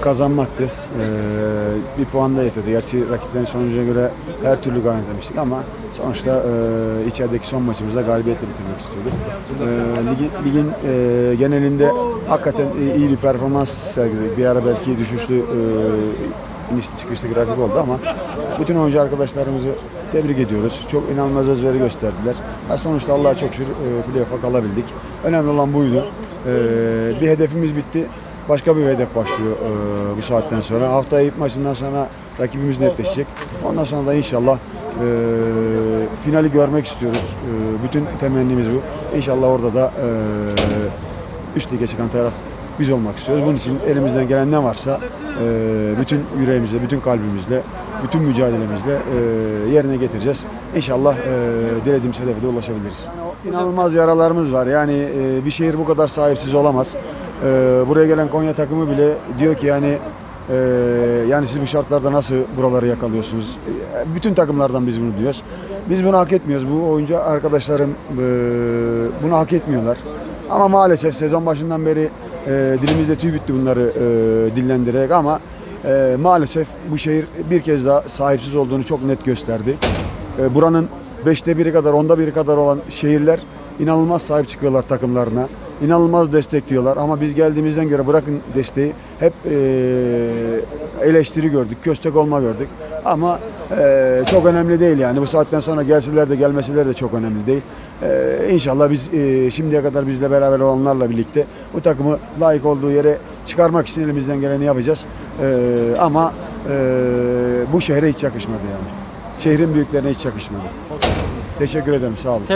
kazanmaktı. Ee, bir puan da yetirdi. Gerçi rakiplerin sonucuna göre her türlü garantilemiştik ama sonuçta e, içerideki son maçımızda galibiyetle bitirmek istiyorduk. Ee, ligin ligin e, genelinde hakikaten e, iyi bir performans sergiledik. Bir ara belki düşüşlü e, inişli çıkışlı grafik oldu ama bütün oyuncu arkadaşlarımızı tebrik ediyoruz. Çok inanılmaz özveri gösterdiler. Ha, sonuçta Allah'a çok şükür e, playoff'a kalabildik. Önemli olan buydu. E, bir hedefimiz bitti. Başka bir hedef başlıyor e, bu saatten sonra. Haftaya ilk maçından sonra rakibimiz netleşecek. Ondan sonra da inşallah e, finali görmek istiyoruz. E, bütün temennimiz bu. İnşallah orada da e, üst lige çıkan taraf biz olmak istiyoruz. Bunun için elimizden gelen ne varsa e, bütün yüreğimizle, bütün kalbimizle, bütün mücadelemizle e, yerine getireceğiz. İnşallah e, dilediğimiz hedefe de ulaşabiliriz. İnanılmaz yaralarımız var. Yani e, bir şehir bu kadar sahipsiz olamaz. E, buraya gelen Konya takımı bile diyor ki yani e, yani siz bu şartlarda nasıl buraları yakalıyorsunuz? E, bütün takımlardan biz bunu diyoruz. Biz bunu hak etmiyoruz. Bu oyuncu arkadaşlarım e, bunu hak etmiyorlar. Ama maalesef sezon başından beri e, dilimizde tüy bitti bunları e, dillendirerek ama e, maalesef bu şehir bir kez daha sahipsiz olduğunu çok net gösterdi. E, buranın beşte biri kadar, onda biri kadar olan şehirler inanılmaz sahip çıkıyorlar takımlarına. İnanılmaz destekliyorlar ama biz geldiğimizden göre bırakın desteği hep e, eleştiri gördük, köstek olma gördük. Ama e, çok önemli değil yani bu saatten sonra gelseler de gelmeseler de çok önemli değil. E, inşallah biz e, şimdiye kadar bizle beraber olanlarla birlikte bu takımı layık olduğu yere çıkarmak için elimizden geleni yapacağız. Ama bu şehre hiç yakışmadı yani. Şehrin büyüklerine hiç yakışmadı. Teşekkür ederim, sağ olun.